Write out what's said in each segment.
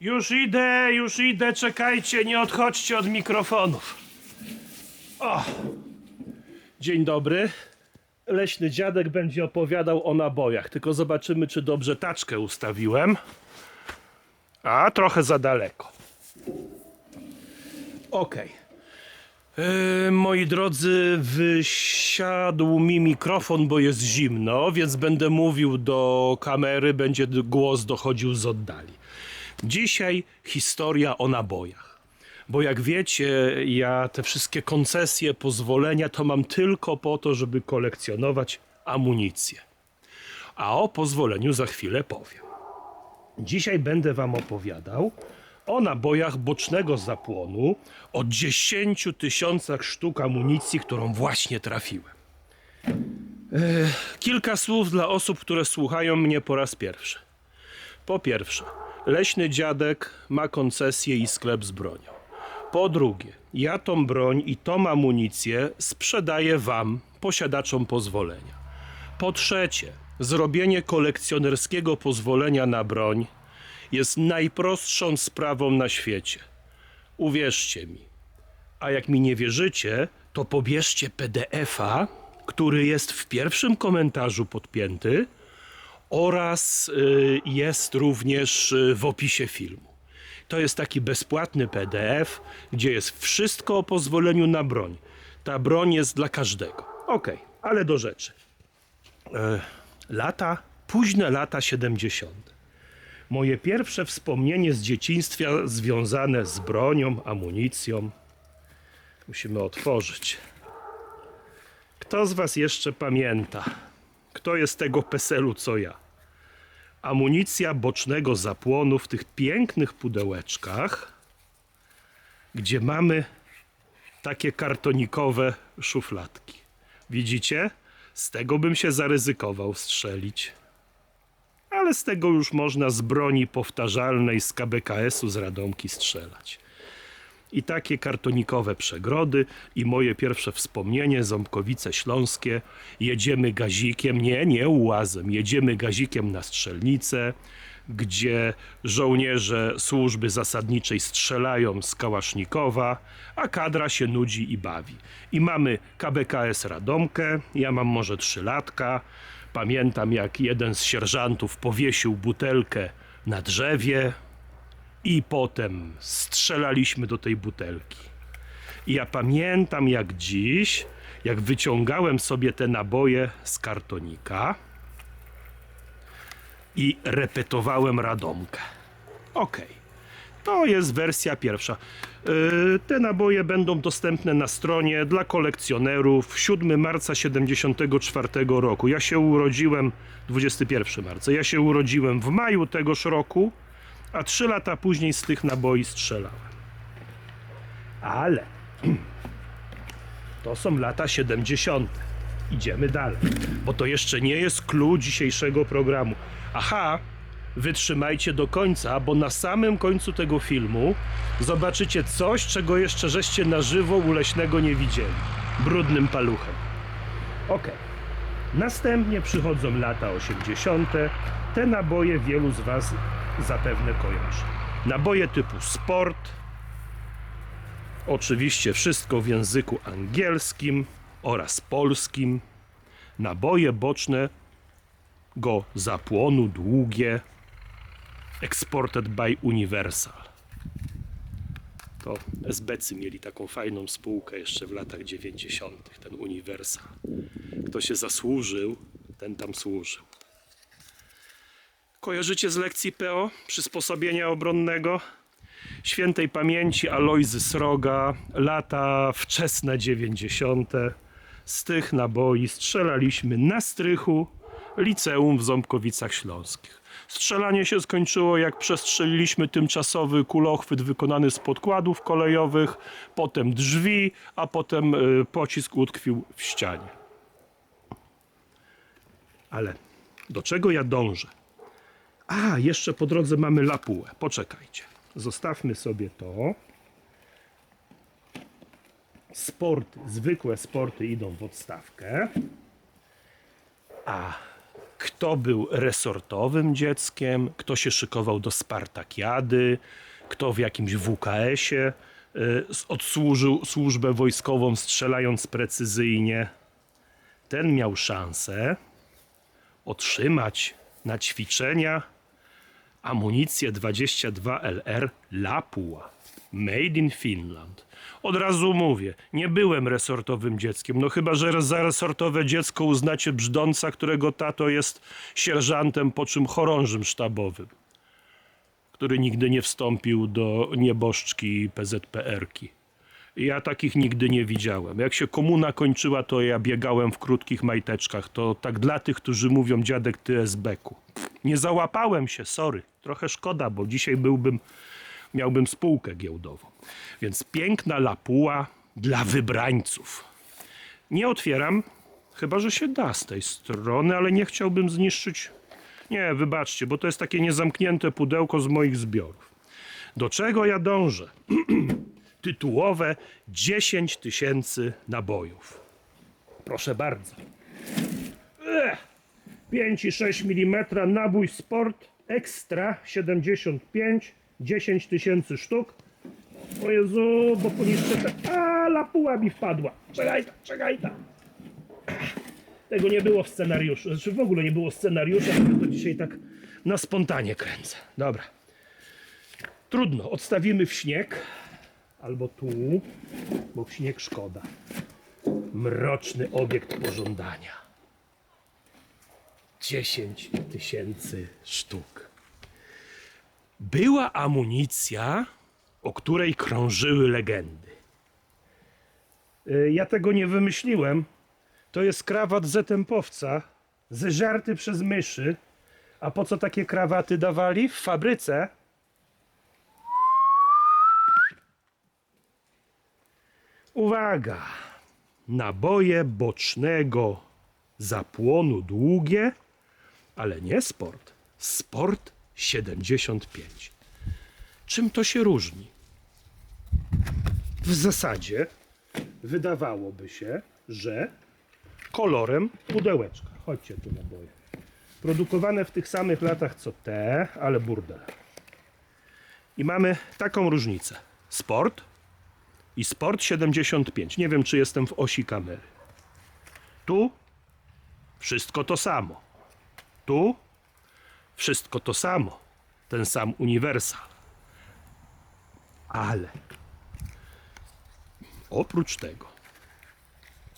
Już idę, już idę, czekajcie, nie odchodźcie od mikrofonów. O! Dzień dobry. Leśny dziadek będzie opowiadał o nabojach, tylko zobaczymy, czy dobrze taczkę ustawiłem. A, trochę za daleko. Okej. Yy, moi drodzy, wysiadł mi mikrofon, bo jest zimno, więc będę mówił do kamery, będzie głos dochodził z oddali. Dzisiaj historia o nabojach. Bo jak wiecie, ja te wszystkie koncesje, pozwolenia to mam tylko po to, żeby kolekcjonować amunicję. A o pozwoleniu za chwilę powiem. Dzisiaj będę Wam opowiadał o nabojach bocznego zapłonu, o 10 tysiącach sztuk amunicji, którą właśnie trafiłem. Ech, kilka słów dla osób, które słuchają mnie po raz pierwszy. Po pierwsze, leśny dziadek ma koncesję i sklep z bronią. Po drugie, ja tą broń i tą amunicję sprzedaję Wam, posiadaczom pozwolenia. Po trzecie, zrobienie kolekcjonerskiego pozwolenia na broń jest najprostszą sprawą na świecie. Uwierzcie mi. A jak mi nie wierzycie, to pobierzcie PDF-a, który jest w pierwszym komentarzu podpięty oraz y, jest również y, w opisie filmu. To jest taki bezpłatny PDF, gdzie jest wszystko o pozwoleniu na broń. Ta broń jest dla każdego. Okej, ale do rzeczy. E, lata, późne lata 70. Moje pierwsze wspomnienie z dzieciństwa związane z bronią, amunicją. Musimy otworzyć. Kto z Was jeszcze pamięta? Kto jest tego peselu co ja? Amunicja bocznego zapłonu w tych pięknych pudełeczkach, gdzie mamy takie kartonikowe szufladki. Widzicie? Z tego bym się zaryzykował strzelić ale z tego już można z broni powtarzalnej z KBKS-u z Radomki strzelać. I takie kartonikowe przegrody i moje pierwsze wspomnienie, Ząbkowice Śląskie. Jedziemy gazikiem, nie, nie ułazem, jedziemy gazikiem na strzelnicę, gdzie żołnierze służby zasadniczej strzelają z kałasznikowa, a kadra się nudzi i bawi. I mamy KBKS Radomkę, ja mam może trzylatka, Pamiętam, jak jeden z sierżantów powiesił butelkę na drzewie i potem strzelaliśmy do tej butelki. I ja pamiętam jak dziś, jak wyciągałem sobie te naboje z kartonika i repetowałem Radomkę. Okej. To jest wersja pierwsza. Yy, Te naboje będą dostępne na stronie dla kolekcjonerów 7 marca 74 roku. Ja się urodziłem 21 marca. Ja się urodziłem w maju tegoż roku, a 3 lata później z tych naboi strzelałem. Ale to są lata 70. Idziemy dalej, bo to jeszcze nie jest clue dzisiejszego programu. Aha, wytrzymajcie do końca, bo na samym końcu tego filmu zobaczycie coś, czego jeszcze żeście na żywo u leśnego nie widzieli. Brudnym paluchem. Ok. Następnie przychodzą lata 80. Te naboje wielu z Was zapewne kojarzy. Naboje typu sport, Oczywiście wszystko w języku angielskim oraz polskim. Naboje boczne go zapłonu długie. Exported by Universal. To SBC mieli taką fajną spółkę jeszcze w latach 90. Ten Universal. Kto się zasłużył, ten tam służył. Kojarzycie z lekcji PO? Przysposobienia obronnego? świętej pamięci Alojzy Sroga, lata wczesne 90. Z tych naboi strzelaliśmy na strychu liceum w Ząbkowicach Śląskich. Strzelanie się skończyło, jak przestrzeliliśmy tymczasowy kulochwyt wykonany z podkładów kolejowych, potem drzwi, a potem y, pocisk utkwił w ścianie. Ale do czego ja dążę? A, jeszcze po drodze mamy lapułę. Poczekajcie. Zostawmy sobie to. Sporty, zwykłe sporty idą w odstawkę. A kto był resortowym dzieckiem, kto się szykował do Spartakiady, kto w jakimś WKS-ie y, odsłużył służbę wojskową strzelając precyzyjnie. Ten miał szansę otrzymać na ćwiczenia amunicję 22 LR Lapua, made in Finland. Od razu mówię, nie byłem resortowym dzieckiem, no chyba, że za resortowe dziecko uznacie brzdąca, którego tato jest sierżantem, po czym chorążym sztabowym, który nigdy nie wstąpił do nieboszczki PZPR-ki. Ja takich nigdy nie widziałem. Jak się komuna kończyła, to ja biegałem w krótkich majteczkach. To tak dla tych, którzy mówią dziadek ty SB-ku. Nie załapałem się, sorry. Trochę szkoda, bo dzisiaj byłbym, miałbym spółkę giełdową. Więc piękna lapuła dla wybrańców. Nie otwieram, chyba że się da z tej strony, ale nie chciałbym zniszczyć. Nie, wybaczcie, bo to jest takie niezamknięte pudełko z moich zbiorów. Do czego ja dążę? tytułowe 10 tysięcy nabojów. Proszę bardzo. Ech, 5,6 mm nabój Sport Extra 75 10 tysięcy sztuk. O Jezu, bo poniszczę te... A, lapuła mi wpadła. Czekaj, czekaj. Tego nie było w scenariuszu. Znaczy w ogóle nie było scenariusza, tylko dzisiaj tak na spontanie kręcę. Dobra. Trudno, odstawimy w śnieg. Albo tu, bo w śnieg szkoda. Mroczny obiekt pożądania. 10 tysięcy sztuk. Była amunicja, o której krążyły legendy. Y, Ja tego nie wymyśliłem. To jest krawat zetempowca, zeżarty przez myszy. A po co takie krawaty dawali? W fabryce Uwaga! Naboje bocznego zapłonu długie, ale nie sport. Sport 75. Czym to się różni? W zasadzie wydawałoby się, że kolorem pudełeczka. Chodźcie tu naboje. Produkowane w tych samych latach co te, ale burdel. I mamy taką różnicę. Sport i Sport 75. Nie wiem, czy jestem w osi kamery. Tu wszystko to samo. Tu wszystko to samo. Ten sam uniwersal. Ale oprócz tego,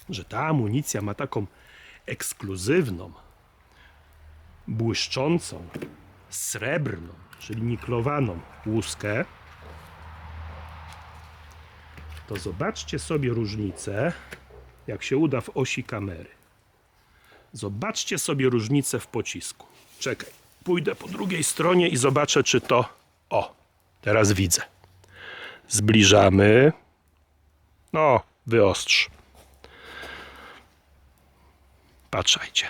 że ta amunicja ma taką ekskluzywną, błyszczącą, srebrną, czyli niklowaną łuskę, to zobaczcie sobie różnicę, jak się uda w osi kamery. Zobaczcie sobie różnicę w pocisku. Czekaj, pójdę po drugiej stronie i zobaczę, czy to. O, teraz widzę. Zbliżamy. No, wyostrz. Patrzajcie.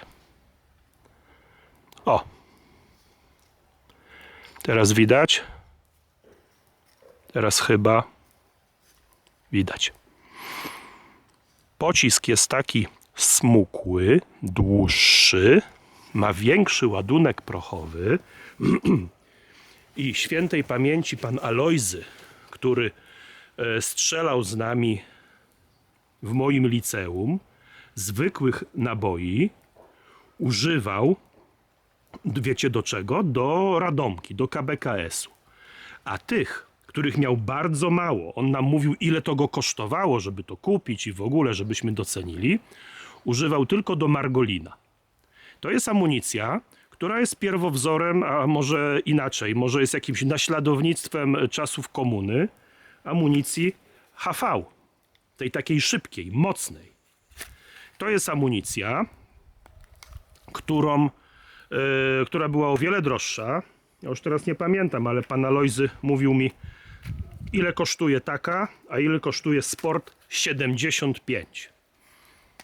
O. Teraz widać. Teraz chyba widać. Pocisk jest taki smukły, dłuższy, ma większy ładunek prochowy i świętej pamięci pan Alojzy, który e, strzelał z nami w moim liceum, zwykłych naboi używał, wiecie do czego? Do radomki, do KBKS-u. A tych, których miał bardzo mało, on nam mówił, ile to go kosztowało, żeby to kupić i w ogóle, żebyśmy docenili, używał tylko do Margolina. To jest amunicja, która jest pierwowzorem, a może inaczej, może jest jakimś naśladownictwem czasów komuny, amunicji HV, tej takiej szybkiej, mocnej. To jest amunicja, którą, e, która była o wiele droższa. Ja już teraz nie pamiętam, ale pan Alojzy mówił mi, ile kosztuje taka, a ile kosztuje Sport 75.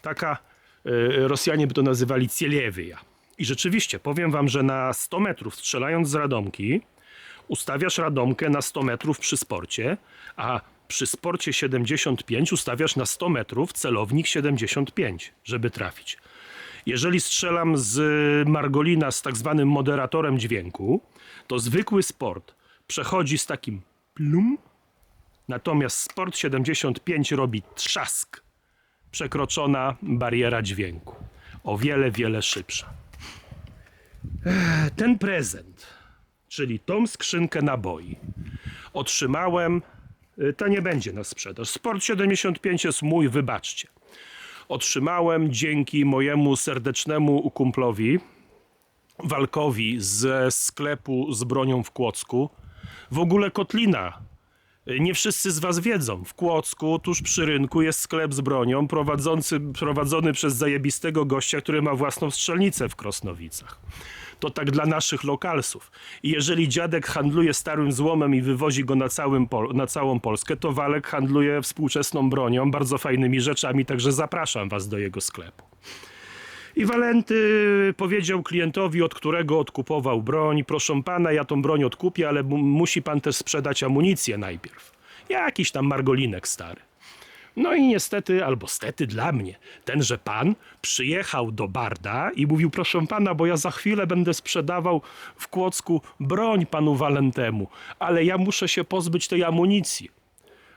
Taka, e, Rosjanie by to nazywali cieliewyja. I rzeczywiście, powiem wam, że na 100 metrów strzelając z radomki, ustawiasz radomkę na 100 metrów przy sporcie, a przy sporcie 75 ustawiasz na 100 metrów celownik 75, żeby trafić. Jeżeli strzelam z Margolina z tak zwanym moderatorem dźwięku, to zwykły sport przechodzi z takim plum, natomiast sport 75 robi trzask. Przekroczona bariera dźwięku. O wiele, wiele szybsza. Ten prezent, czyli tą skrzynkę naboi, otrzymałem. y, To nie będzie na sprzedaż. Sport 75 jest mój, wybaczcie. Otrzymałem dzięki mojemu serdecznemu kumplowi, Walkowi ze sklepu z bronią w Kłodzku. W ogóle Kotlina. Nie wszyscy z Was wiedzą. W Kłodzku, tuż przy rynku, jest sklep z bronią prowadzący, prowadzony przez zajebistego gościa, który ma własną strzelnicę w Krosnowicach. To tak dla naszych lokalsów. I jeżeli dziadek handluje starym złomem i wywozi go na, całym Pol- na całą Polskę, to Walek handluje współczesną bronią, bardzo fajnymi rzeczami, także zapraszam Was do jego sklepu. I Walenty powiedział klientowi, od którego odkupował broń, proszę pana, ja tą broń odkupię, ale mu- musi pan też sprzedać amunicję najpierw. Jakiś tam margolinek stary. No i niestety, albo stety dla mnie, tenże pan przyjechał do Barda i mówił, proszę pana, bo ja za chwilę będę sprzedawał w Kłodzku broń panu Walentemu, ale ja muszę się pozbyć tej amunicji.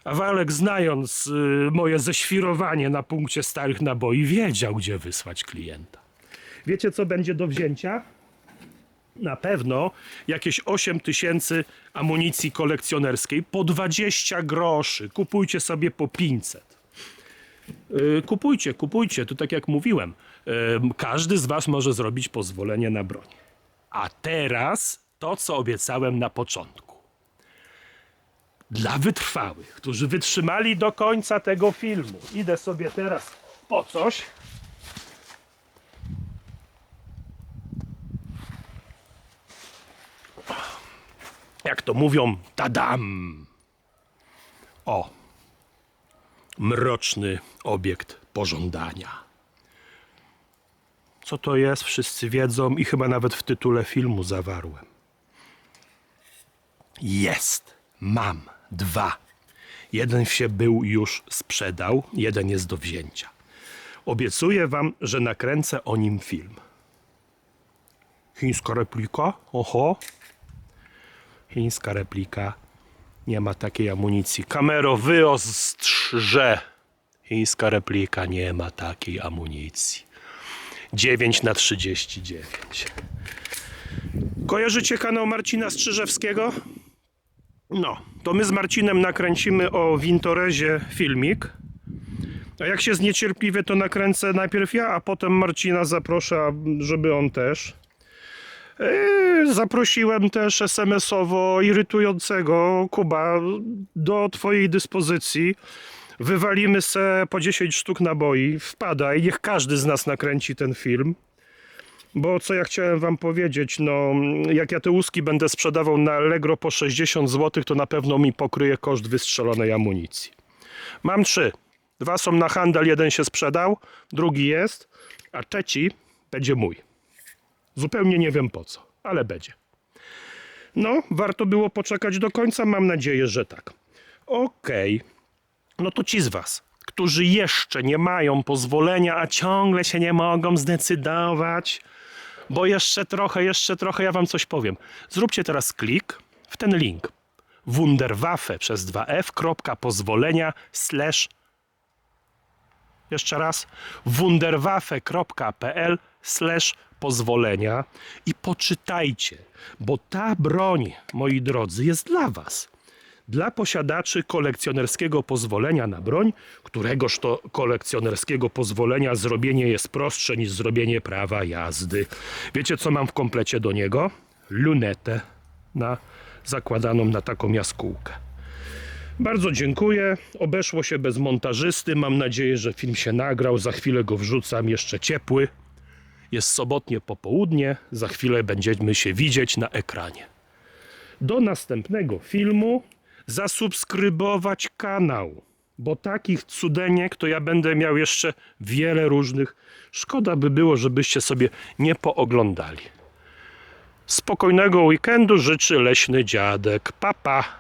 A Walek, znając y, moje ześwirowanie na punkcie starych naboi, wiedział, gdzie wysłać klienta. Wiecie, co będzie do wzięcia? Na pewno jakieś 8 tysięcy amunicji kolekcjonerskiej po 20 groszy. Kupujcie sobie po 500. Yy, Kupujcie, kupujcie. To tak jak mówiłem, każdy z Was może zrobić pozwolenie na broń. A teraz to, co obiecałem na początku dla wytrwałych, którzy wytrzymali do końca tego filmu. Idę sobie teraz po coś. Jak to mówią, tadam! O! Mroczny obiekt pożądania. Co to jest, wszyscy wiedzą i chyba nawet w tytule filmu zawarłem. Jest. Mam dwa. Jeden się był już sprzedał, jeden jest do wzięcia. Obiecuję wam, że nakręcę o nim film. Chińska replika? Oho. Chińska replika. Nie ma takiej amunicji. Kamero, wyostrze. Chińska replika nie ma takiej amunicji. 9 na 39. Kojarzycie kanał Marcina Strzyżewskiego? No, to my z Marcinem nakręcimy o Wintorezie filmik. A jak się zniecierpliwię, to nakręcę najpierw ja, a potem Marcina zaproszę, żeby on też. Eee, Zaprosiłem też SMS-owo irytującego Kuba do Twojej dyspozycji. Wywalimy se po 10 sztuk naboi. Wpadaj, niech każdy z nas nakręci ten film. Bo co ja chciałem wam powiedzieć, no jak ja te łuski będę sprzedawał na Allegro po 60 zł, to na pewno mi pokryje koszt wystrzelonej amunicji. Mam trzy. Dwa są na handel, jeden się sprzedał, drugi jest, a trzeci będzie mój. Zupełnie nie wiem po co, ale będzie. No, warto było poczekać do końca, mam nadzieję, że tak. Okej. No to ci z Was, którzy jeszcze nie mają pozwolenia, a ciągle się nie mogą zdecydować, bo jeszcze trochę, jeszcze trochę, ja Wam coś powiem. Zróbcie teraz klik w ten link. Wunderwaffe przez 2f kropka pozwolenia slash jeszcze raz. Wunderwaffe.pl slash pozwolenia. I poczytajcie, bo ta broń, moi drodzy, jest dla Was dla posiadaczy kolekcjonerskiego pozwolenia na broń, któregoż to kolekcjonerskiego pozwolenia zrobienie jest prostsze niż zrobienie prawa jazdy. Wiecie, co mam w komplecie do niego? Lunetę na, zakładaną na taką jaskółkę. Bardzo dziękuję. Obeszło się bez montażysty. Mam nadzieję, że film się nagrał. Za chwilę go wrzucam jeszcze ciepły. Jest sobotnie popołudnie. Za chwilę będziemy się widzieć na ekranie do następnego filmu zasubskrybować kanał, bo takich cudeniek to ja będę miał jeszcze wiele różnych. Szkoda by było, żebyście sobie nie pooglądali. Spokojnego weekendu życzy leśny dziadek. Papa. Pa.